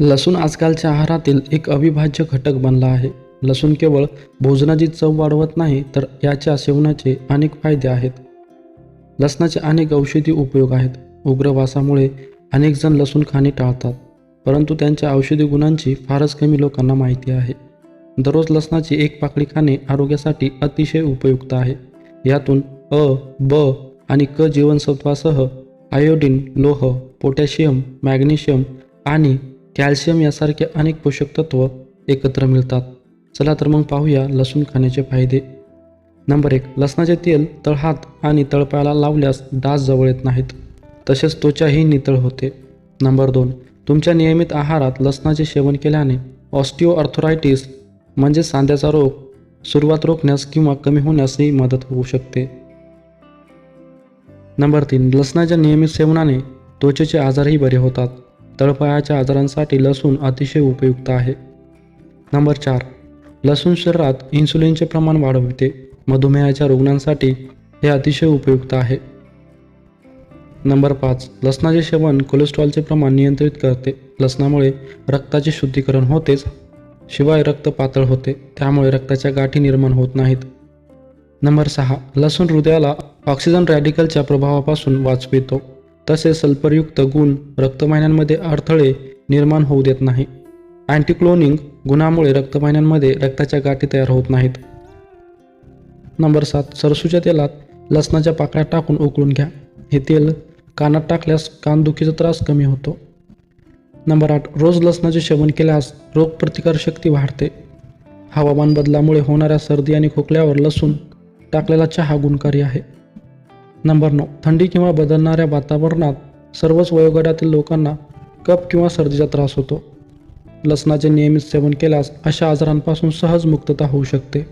लसूण आजकालच्या आहारातील एक अविभाज्य घटक बनला आहे. लसूण केवळ भोजनाची चव वाढवत नाही तर याच्या सेवनाचे अनेक फायदे आहेत. लसणाचे अनेक औषधी उपयोग आहेत. उग्र वासामुळे अनेक जण लसूण खाणे टाळतात परंतु त्यांच्या औषधी गुणांची फारच कमी लोकांना माहिती आहे. दररोज लसणाची एक पाकळी खाणे आरोग्यासाठी अतिशय उपयुक्त आहे. यातून अ ब आणि क जीवनसत्वासह आयोडीन लोह पोटॅशियम मॅग्नेशियम आणि कॅल्शियम यासारखे अनेक पोषक तत्व एकत्र मिळतात. चला तर मग पाहूया लसूण खाण्याचे फायदे. नंबर एक लसणाचे तेल तळहात आणि तळपायाला लावल्यास डास जवळ येत नाहीत. तसेच त्वचाही नितळ होते. नंबर दोन तुमच्या नियमित आहारात लसणाचे सेवन केल्याने ऑस्टिओअर्थोरायटिस म्हणजे सांध्याचा रोग सुरुवात रोखण्यास किंवा कमी होण्यासही मदत होऊ शकते. नंबर तीन लसणाच्या नियमित सेवनाने त्वचेचे आजारही बरे होतात. तळपायाच्या आजारांसाठी लसूण अतिशय उपयुक्त आहे. नंबर चार लसूण शरीरात इन्सुलिनचे प्रमाण वाढवते. मधुमेहाच्या रुग्णांसाठी हे अतिशय उपयुक्त आहे. नंबर पाच लसणाचे सेवन कोलेस्ट्रॉलचे प्रमाण नियंत्रित करते. लसणामुळे रक्ताचे शुद्धीकरण होतेच शिवाय रक्त पातळ होते. त्यामुळे रक्ताच्या गाठी निर्माण होत नाहीत. नंबर सहा लसूण हृदयाला ऑक्सिजन रॅडिकलच्या प्रभावापासून वाचवितो. तसेच सल्फरयुक्त गुण रक्तवाहिन्यांमध्ये अडथळे निर्माण होऊ देत नाही. अँटीक्लोनिंग गुणामुळे रक्तवाहिन्यांमध्ये रक्ताच्या गाठी तयार होत नाहीत. नंबर सात सरसूच्या तेलात लसणाच्या पाकळ्या टाकून उकळून घ्या. हे तेल कानात टाकल्यास कानदुखीचा त्रास कमी होतो. नंबर आठ रोज लसणाचे सेवन केल्यास रोगप्रतिकारशक्ती वाढते. हवामान बदलामुळे होणाऱ्या सर्दी आणि खोकल्यावर लसूण टाकलेला चहा गुणकारी आहे. नंबर नऊ. थंडी किंवा बदलणाऱ्या वातावरणात सर्वच वयोगटातील लोकांना कप किंवा सर्दीचा त्रास होतो. लसणाचे नियमित सेवन केल्यास अशा आजारांपासून सहज मुक्तता होऊ शकते.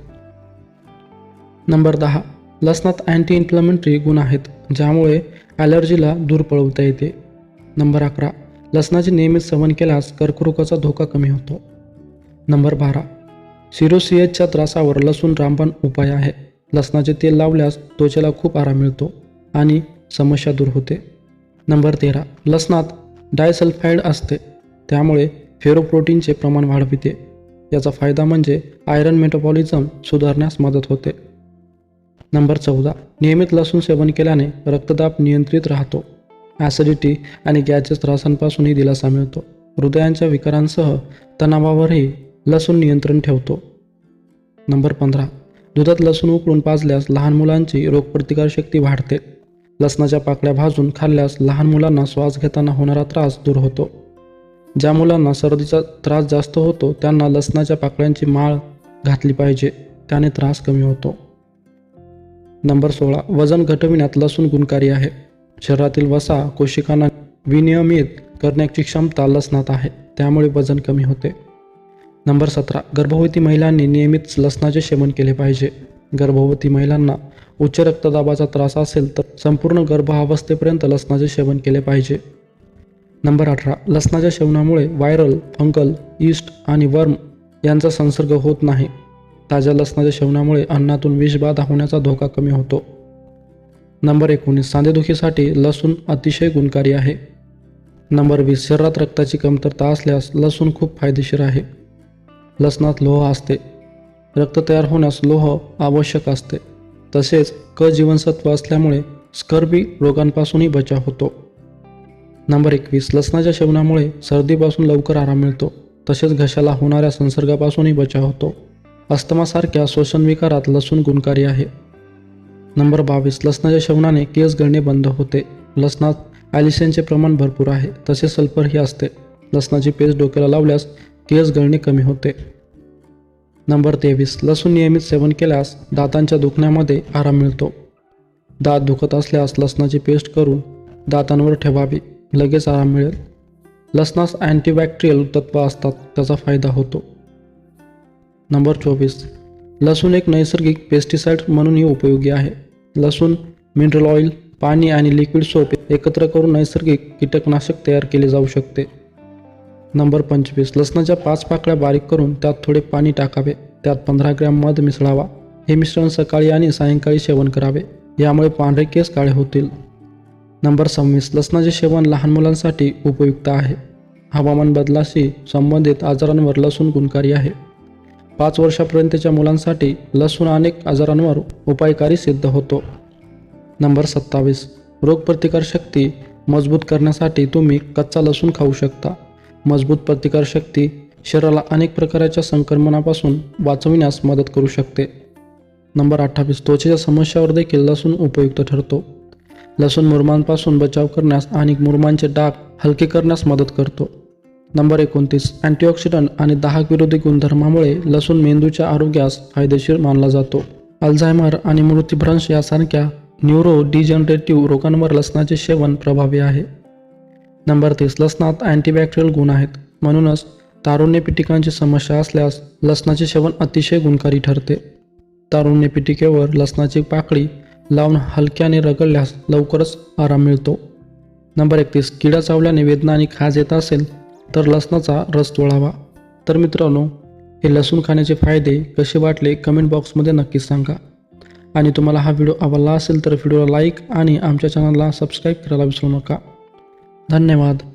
नंबर दहा. लसणात अँटी इन्फ्लमेंटरी गुण आहेत ज्यामुळे ॲलर्जीला दूर पळवता येते. नंबर अकरा. लसणाचे नियमित सेवन केल्यास कर्करोगाचा धोका कमी होतो. नंबर बारा. सिरोसिएसच्या त्रासावर लसूण रामबाण उपाय आहे. लसणाचे तेल लावल्यास त्वचेला खूप आराम मिळतो. आणि समस्या दूर होते. नंबर तेरा लसणात डायसल्फाईड असते त्यामुळे फेरोप्रोटीनचे प्रमाण वाढविते. याचा फायदा म्हणजे आयरन मेटाबॉलिझम सुधारण्यास मदत होते. नंबर चौदा नियमित लसूण सेवन केल्याने रक्तदाब नियंत्रित राहतो. ॲसिडिटी आणि गॅसच्या त्रासांपासूनही दिलासा मिळतो. हृदयांच्या विकारांसह तणावावरही लसूण नियंत्रण ठेवतो. नंबर पंधरा दुधात लसूण उकळून पाजल्यास लहान मुलांची रोगप्रतिकारशक्ती वाढते. लसणाच्या पाकळ्या भाजून खाल्ल्यास लहान मुलांना श्वास घेताना होणारा त्रास दूर होतो. ज्या मुलांना सर्दीचा त्रास जास्त होतो त्यांना लसणाच्या पाकळ्यांची माळ घातली पाहिजे त्याने त्रास कमी होतो. नंबर सोळा वजन घटविण्यात लसूण गुणकारी आहे. शरीरातील वसा कोशिकांना विनियमित करण्याची क्षमता लसणात आहे त्यामुळे वजन कमी होते. नंबर सतरा गर्भवती महिलांनी नियमित लसणाचे सेवन केले पाहिजे. गर्भवती महिलांना उच्च रक्तदाबाचा त्रास असेल तर संपूर्ण गर्भावस्थेपर्यंत लसणाचे सेवन केले पाहिजे. नंबर अठरा. लसणाच्या सेवनामुळे व्हायरल फंगल ईस्ट आणि वर्म यांचा संसर्ग होत नाही. ताज्या लसणाच्या सेवनामुळे अन्नातून विषबाधा होण्याचा धोका कमी होतो. नंबर एकोणीस. सांधेदुखीसाठी लसूण अतिशय गुणकारी आहे. नंबर वीस. शरीरात रक्ताची कमतरता असल्यास लसूण खूप फायदेशीर आहे. लसणात लोह असते. रक्त तयार होण्यास लोह आवश्यक असते. तसेच क जीवनसत्व असल्यामुळे स्कर्बी रोगांपासूनही बचाव होतो. नंबर एकवीस. लसणाच्या सेवनामुळे सर्दीपासून लवकर आराम मिळतो. तसेच घशाला होणाऱ्या संसर्गापासूनही बचाव होतो. अस्थमासारख्या श्वसनविकारात लसूण गुणकारी आहे. नंबर बावीस. लसणाच्या सेवनाने केस गळणे बंद होते. लसणात ॲलिसेनचे प्रमाण भरपूर आहे. तसेच सल्फरही असते. लसणाची पेस्ट डोक्याला लावल्यास केस गळणे कमी होते. नंबर तेवीस लसूण नियमित सेवन केल्यास दातांच्या दुखण्यामध्ये आराम मिळतो. दात दुखत असल्यास लसणाची पेस्ट करून दातांवर ठेवावी लगेच आराम मिळेल. लसणास अँटीबॅक्टेरियल तत्व असतात त्याचा फायदा होतो. नंबर चोवीस लसूण एक नैसर्गिक पेस्टिसाइड म्हणूनही उपयोगी आहे. लसूण मिनरल ऑइल पाणी आणि लिक्विड सोप एकत्र करून नैसर्गिक कीटकनाशक तयार केले जाऊ शकते. नंबर पंचवीस. लसणाच्या पाच पाकळ्या बारीक करून त्यात थोडे पाणी टाकावे. त्यात पंधरा ग्रॅम मध मिसळावा. हे मिश्रण सकाळी आणि सायंकाळी सेवन करावे. यामुळे पांढरे केस काळे होतील. नंबर सव्वीस. लसणाचे सेवन लहान मुलांसाठी उपयुक्त आहे. हवामान बदलाशी संबंधित आजारांवर लसूण गुणकारी आहे. पाच वर्षापर्यंतच्या मुलांसाठी लसूण अनेक आजारांवर उपायकारी सिद्ध होतो. नंबर सत्तावीस. रोगप्रतिकारशक्ती मजबूत करण्यासाठी तुम्ही कच्चा लसूण खाऊ शकता. मजबूत प्रतिकारशक्ती शरीराला अनेक प्रकारच्या संक्रमणापासून वाचविण्यास मदत करू शकते. नंबर अठ्ठावीस त्वचेच्या समस्यावर देखील लसूण उपयुक्त ठरतो. लसूण मुरमांपासून बचाव करण्यास आणि मुरमांचे डाग हलके करण्यास मदत करतो. नंबर एकोणतीस अँटीऑक्सिडंट आणि दाहक विरोधी गुणधर्मामुळे लसूण मेंदूच्या आरोग्यास फायदेशीर मानला जातो. अल्झायमर आणि मृत्यूभ्रंश यासारख्या न्यूरो डिजनरेटिव्ह रोगांवर लसणाचे सेवन प्रभावी आहे. नंबर तीस लसणात अँटीबॅक्टेरियल गुण आहेत. म्हणूनच तारुण्य पिटिकांची समस्या असल्यास लसणाचे सेवन अतिशय गुणकारी ठरते. तारुण्य पिटिकेवर लसणाची पाकळी लावून हलक्याने रगडल्यास लवकरच आराम मिळतो. नंबर एकतीस किडा चावल्याने वेदना आणि खाज येत असेल तर लसणाचा रस तोळावा तर मित्रांनो हे लसूण खाण्याचे फायदे कसे वाटले कमेंट बॉक्समध्ये नक्कीच सांगा. आणि तुम्हाला हा व्हिडिओ आवडला असेल तर व्हिडिओला लाईक आणि आमच्या चॅनलला सबस्क्राईब करायला विसरू नका. धन्यवाद.